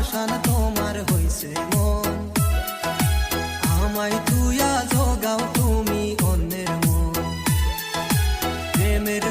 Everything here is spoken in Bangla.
আসান তোমার হইছে মন। আমায় তুই